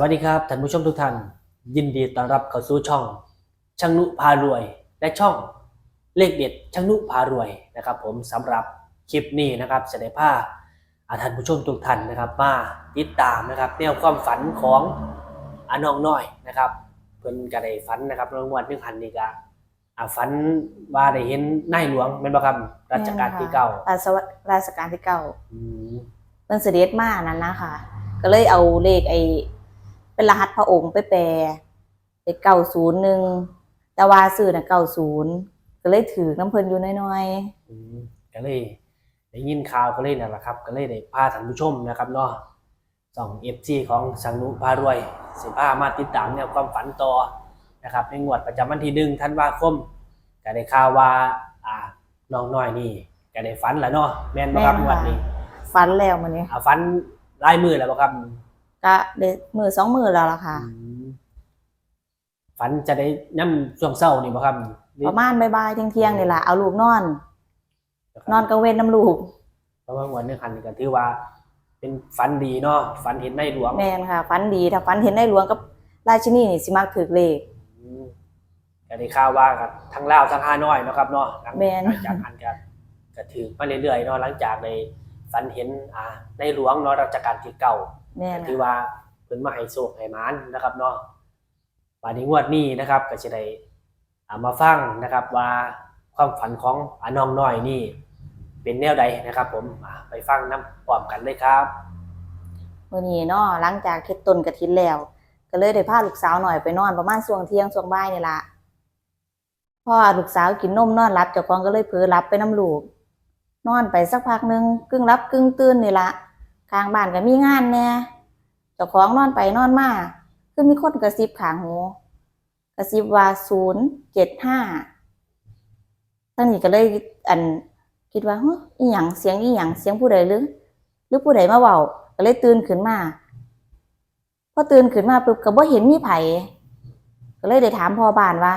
วัสดีครับท่านผู้ชมทุกท่าน ยินดีต้อนรับเข้าสู่ช่องช่างนุพารวย และช่องเลขเด็ดช่างนุพารวยนะครับ ผมสำหรับคลิปนี้นะครับเสได็จผ้าอาท่านผู้ชมทุกท่านนะครับมาติดตามนะครับแนวความฝันของอาน้องน้อยนะครับ เพิ่นก็ได้ฝันนะครับรางวัลหนึ่งพันนี่ก็อ่าฝันว่าได้เห็นนายหลวงเป็นบ่ครับรัชกาลที่เก้าราชวราชการที่เก้าอืมเพิ่นเสด็จมานั้นนะคะก็เลยเอาเลขไอ้ เป็นรหัสพระองค์ไปแปลไปเก้าศูนย์หนึ่งแต่ว่าซื้อน่ะเก้าศูนย์ก็เลยถือน้ำเพิ่นอยู่น้อยอืมก็เลยได้ยินข่าวก็เลยนั่นแหละครับ ก็เลยได้พาท่านผู้ชมนะครับเนาะส่องเอฟซีของสังนุพารวยสิพามาติดตามแนวความฝันต่อนะครับ ในงวดประจำวันที่หนึ่งธันวาคมก็ได้ข่าวว่าอ่าน้องน้อยนี่ก็ได้ฝันแล้วเนาะแม่นบ่ครับงวดนี้ๆฟันแล้วมันนี้ อ่าฝันลายมือแล้วบ่ครับ ก็ได้มือสองมือแล้วล่ะค่ะอืมฝันจะได้ย่ำช่วงเช้านี่บ่ครับหอประมาณบ่ายๆเที่ยงๆนี่ล่ะเอาลูกนอน นอนกลางเว้นน้ำลูกเพราะว่างวดนี้คันนี่ก็ถือว่า เป็นฝันดีเนาะฝันเห็นในหลวงแม่นค่ะฟันดีถ้าฟันเห็นได้หลวงกับราชินีนี่สิมักถือเลขอืมก็ได้ข่าวว่ากับทั้งลาวทั้งฮานอยเนาะครับเนาะหลังแม่นหลังจากหันกันก็ถือมาเรื่อยๆเนาะหลังจากในฝันเห็นอ่าในหลวงเนาะรัชกาลที่เก่า แม่นก็ถือค่ะว่าเพิ่นมาให้โชคให้หมานนะครับเนาะวันนี้งวดนี้นะครับ ก็จะได้เอามาฟังนะครับว่าความฝันของอาน้องน้อยนี่ เป็นแนวใดนะครับ ผมอ่าไปฟังน้ำพร้อมกันเลยครับมื้อนี้เนาะหลังจากเฮ็ดต้นกระถินแล้ว ก็เลยได้พาลูกสาวหน่อยไปนอนประมาณช่วงเที่ยงช่วงบ่ายนี่ล่ะพอลูกสาวกินนมนอนหลับเจ้าของก็เลยเผลอหลับไปน้ำลูก นอนไปสักพักหนึงกึ่งหลับกึ่งตื่นนี่ล่ะ ข้างบ้านก็มีงานแหน่เจ้าของนอนไปนอนมาคือมีคนกระซิบข้างหูกระซิบว่า075ท่านนี้ก็เลยอันคิดว่าเฮ้ยอีหยังเสียงอีหยังเสียงผู้ใดหรือหรือผู้ใดมาเว้าก็เลยตื่นขึ้นมาพอตื่นขึ้นมาปุ๊บก็บ่เห็นมีไผก็เลยได้ถามพ่อบ้านว่า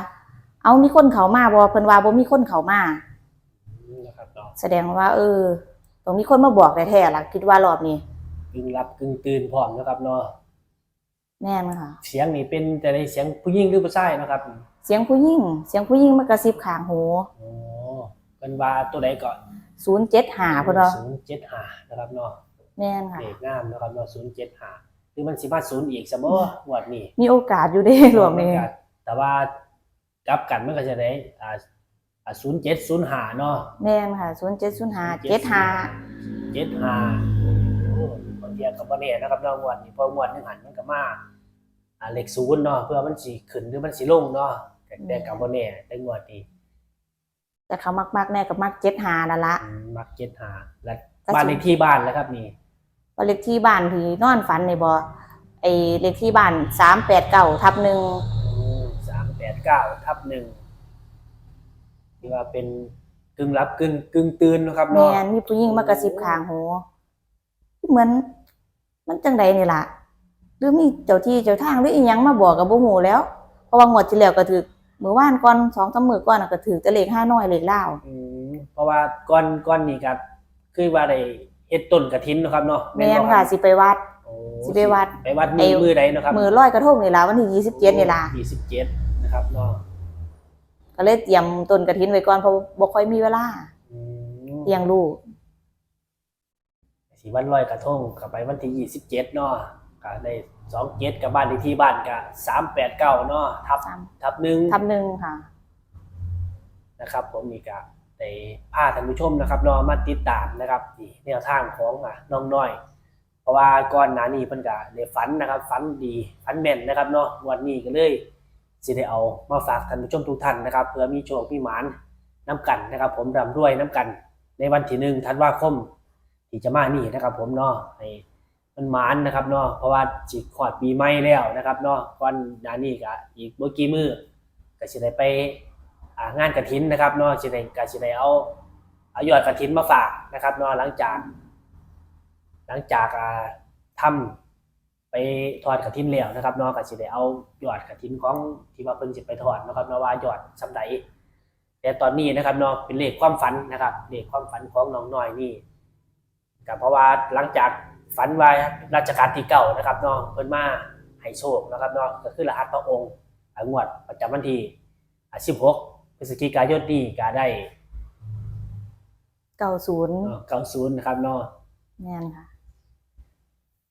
เอามีคนเขามาบ่เพิ่นว่าบ่มีคนเขามานะครับเนาะแสดงว่า เออต้องมีคนมาบอกแท้ๆล่ะคิดว่ารอบนี้ กึ่งรับกึ่งตื่นพร้อมนะครับเนาะแน่นค่ะ เสียงนี่เป็นแต่ในเสียงผู้หญิงหรือผู้ชายนะครับเสียงผู้หญิงเสียงผู้หญิงมากระซิบข้างหูโอ้เป็นว่าตัวใดก่อน075เพิ่นว่าศูนย์เจ็ดห้านะครับเนาะแม่นค่ะเลขงามนะครับเนาะศูนย์เจ็ดห้าคือมันสิมาศูนย์อีกเสมอหวดนี้มีโอกาสอยู่เด้รอบนี้แต่ว่ากลับกันมันก็จะได้อ่าอ่าศูนย์เจ็ดศูนย์ห้าเนาะแม่นค่ะ0705 75เจ็ดห้าโอ้บา งทีกับบ่แน่นะครับเนาะงวดนี้เพอหวดหนึงหันมันก็มาอ่าเลขศูนย์เนาะเพื่อมันสิขึ้นหรือมันสิลงเนาะแต่แต่กับบ่แน่แต่งวดนี้แต่เขามักๆแน่ก็มัก75นั่นละ อืมมักเจ็ดห้าและก็บ้านสิเลขที่บ้านแล้วครับนี่บ้านเลขที่บ้านที่นอนฝันในบ่ไอเลขที่บ้านสามแปดเก้าทับหนึ่งสามแปดเก้าทับหนึ่งที่ว่าเป็นกึ่งรับกึ่งกึ่งตื่นนะครับแมเนาะนมีผู้หญิงมากระซิบข้างหูเหมือน มันจังใดนี่ล่ะหรือมีเจ้าที่เจ้าทางหรืออีหยังมาบอกกับบ่ฮู้แล้วเพราะว่างวดที่แล้วก็ถือมื้อวานก่อนสองสามมื้อก่อนน่ะก็ถือแต่เลขห้าน้อยเลขลาวอืมเพราะว่าก้อนก้อนนี้ครับคือว่าได้เฮ็ดต้นกระถินเนาะครับเนาะแม่นค่ะสิไปวัด โอ้สิไปวัด ไปวัดมืไอ้อมือใดเนาะครับมื้อลอยกระทงนี่ล่ะวันที่27นี่ล่ะยี่สิบเจ็ดนะครับเนาะก็เลยเตรียมต้นกระถินไว้ก่อนเพราะบ่ค่อยมีเวลาอืมเลี้ยงลูก สีวันลอยกระทงก็ไปวันที่ยี่สิบเจ็ดเนาะก็ได้สองเจ็ดกับบ้านเลขที่บ้านก็สามแปดเก้าเนาะทับสาม ทับหนึ่ง ทับหนึ่งค่ะ นะครับผมนี่ก็ได้พาท่านผู้ชมนะครับเนาะมาติดตามนะครับนี่แนวทางของอะน้องน้อย เพราะว่าก่อนหน้านี้เพิ่นก็ได้ฝันนะครับฝันดีฝันแม่นนะครับเนาะวันนี้ก็เลยสิได้เอามาฝากท่านผู้ชมทุกท่านนะครับเพื่อมีโชคมีหมานน้ำกันนะครับ ผมร่ำรวยน้ำกัน ในวันที่หนึ่งธันวาคม ที่จะมานี่นะครับ ผมเนาะให้มันหมานนะครับเนาะเพราะว่าจิขอดปีใหม่แล้วนะครับเนาะก่อนหน้านี้ก็อีกเมื่อกี้มือก็สิได้ไปอ่างานกระถินนะครับเนาะสิได้ก็สิได้เอาเอายอดกระถินมาฝากนะครับเนาะหลังจาก หลังจากอ่าทำไปทอดกระถินแล้วนะครับเนาะก็สิได้เอายอดกระถินของที่ว่าเพิ่นสิไปทอดนะครับเนาะว่ายอดสำใดแต่ตอนนี้นะครับเนาะเป็นเลขความฝันนะครับเลขความฝันของน้องน้อยนี่ ก็เพราะว่าหลังจากฝันว่ารัชกาลที่เก่านะครับเนาะเพิ่นมาให้โชคนะครับเนาะก็คือรหัสพระองค์อ่างวดประจำวันที่อ่า16พฤศจิกายนนี้ก็ได้เก้าศูนย์เอ่อ90นะครับเนาะแม่นค่ะ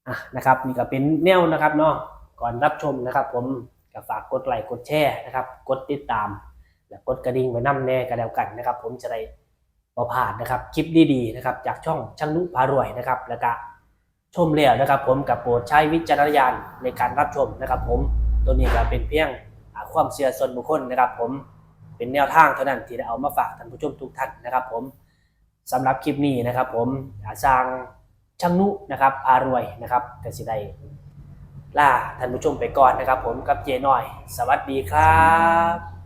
อะนะครับนี่ก็เป็นแนวนะครับเนาะก่อนรับชมนะครับ ผมก็ฝากกดไลค์กดแชร์นะครับ กดติดตาม และกดกระดิ่งไว้นำแน่กันแล้วกันนะครับ ผมจะได้ บ่พลาดนะครับคลิปดีๆนะครับจากช่องช่างนุพารวยนะครับแล้วก็ชมแล้วนะครับ ผมกับโปรดใช้วิจารณญาณในการรับชมนะครับ ผมตัวนี้ก็เป็นเพียงความเชื่อส่วนบุคคลนะครับ ผมเป็นแนวทางเท่านั้นที่ได้เอามาฝากท่านผู้ชมทุกท่านนะครับ ผมสำหรับคลิปนี้นะครับ ผมอาสร้างช่างนุนะครับพารวยนะครับกสิได้ล่าท่านผู้ชมไปก่อนนะครับ ผมกับเจน้อย สวัสดีครับ